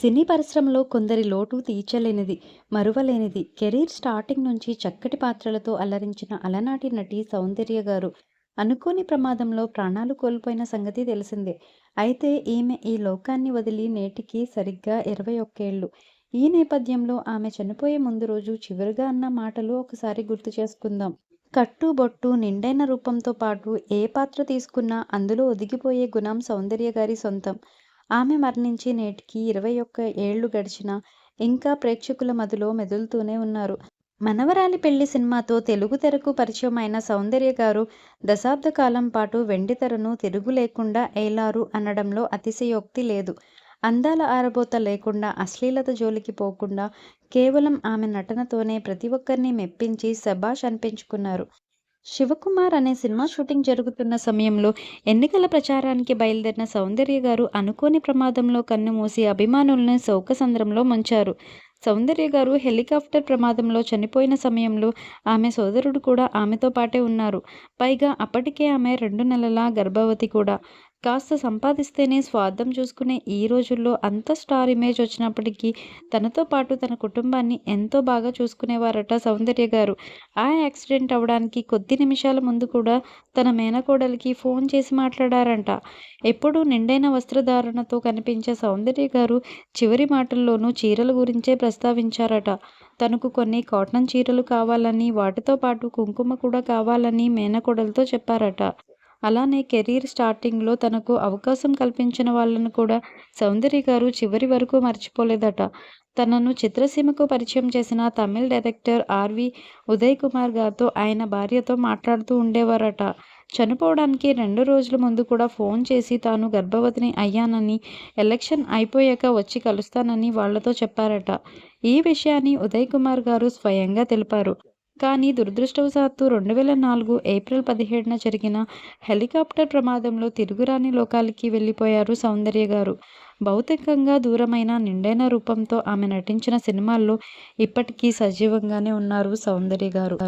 సినీ పరిశ్రమలో కొందరి లోటు తీర్చలేనిది, మరువలేనిది. కెరీర్ స్టార్టింగ్ నుంచి చక్కటి పాత్రలతో అలరించిన అలనాటి నటి సౌందర్య గారు అనుకోని ప్రమాదంలో ప్రాణాలు కోల్పోయిన సంగతి తెలిసిందే. అయితే ఈమె ఈ లోకాన్ని వదిలి నేటికి సరిగ్గా ఇరవై ఒక్కేళ్ళు. ఈ నేపథ్యంలో ఆమె చనిపోయే ముందు రోజు చివరిగా అన్న మాటలు ఒకసారి గుర్తు చేసుకుందాం. కట్టు బొట్టు నిండైన రూపంతో పాటు ఏ పాత్ర తీసుకున్నా అందులో ఒదిగిపోయే గుణం సౌందర్య గారి సొంతం. ఆమె మరణించి నేటికి ఇరవై ఒక్క ఏళ్ళు గడిచినా ఇంకా ప్రేక్షకుల మదిలో మెదులుతూనే ఉన్నారు. మనవరాలి పెళ్ళి సినిమాతో తెలుగు తెరకు పరిచయం అయిన సౌందర్య గారు దశాబ్ద కాలం పాటు వెండితెరను తిరుగులేకుండా ఏలారు అనడంలో అతిశయోక్తి లేదు. అందాల ఆరబోత లేకుండా, అశ్లీలత జోలికి పోకుండా కేవలం ఆమె నటనతోనే ప్రతి ఒక్కరిని మెప్పించి శభాష్ అనిపించుకున్నారు. శివకుమార్ అనే సినిమా షూటింగ్ జరుగుతున్న సమయంలో ఎన్నికల ప్రచారానికి బయలుదేరిన సౌందర్య గారు అనుకోని ప్రమాదంలో కన్ను మూసి అభిమానుల్ని శోకసంద్రంలో ముంచారు. సౌందర్య గారు హెలికాప్టర్ ప్రమాదంలో చనిపోయిన సమయంలో ఆమె సోదరుడు కూడా ఆమెతో పాటే ఉన్నారు. పైగా అప్పటికే ఆమె రెండు నెలల గర్భవతి కూడా. కాస్త సంపాదిస్తేనే స్వార్థం చూసుకునే ఈ రోజుల్లో అంత స్టార్ ఇమేజ్ వచ్చినప్పటికీ తనతో పాటు తన కుటుంబాన్ని ఎంతో బాగా చూసుకునేవారట సౌందర్య గారు. ఆ యాక్సిడెంట్ అవడానికి కొద్ది నిమిషాల ముందు కూడా తన మేనకోడలికి ఫోన్ చేసి మాట్లాడారంట. ఎప్పుడూ నిండైన వస్త్రధారణతో కనిపించే సౌందర్య గారు చివరి మాటల్లోనూ చీరల గురించే ప్రస్తావించారట. తనకు కొన్ని కాటన్ చీరలు కావాలని, వాటితో పాటు కుంకుమ కూడా కావాలని మేనకోడలతో చెప్పారట. అలానే కెరీర్ స్టార్టింగ్లో తనకు అవకాశం కల్పించిన వాళ్ళను కూడా సౌందర్య గారు చివరి వరకు మర్చిపోలేదట. తనను చిత్రసీమకు పరిచయం చేసిన తమిళ్ డైరెక్టర్ ఆర్వి ఉదయ్ కుమార్ గారితో ఆయన భార్యతో మాట్లాడుతూ ఉండేవారట. చనిపోవడానికి రెండు రోజుల ముందు కూడా ఫోన్ చేసి తాను గర్భవతిని అయ్యానని, ఎలక్షన్ అయిపోయాక వచ్చి కలుస్తానని వాళ్ళతో చెప్పారట. ఈ విషయాన్ని ఉదయ్ కుమార్ గారు స్వయంగా తెలిపారు. కానీ దురదృష్టవశాత్తు రెండు వేల నాలుగు ఏప్రిల్ పదిహేడున జరిగిన హెలికాప్టర్ ప్రమాదంలో తిరుగురాని లోకాలకి వెళ్ళిపోయారు సౌందర్య గారు. భౌతికంగా దూరమైన నిండైన రూపంతో ఆమె నటించిన సినిమాల్లో ఇప్పటికీ సజీవంగానే ఉన్నారు సౌందర్య గారు.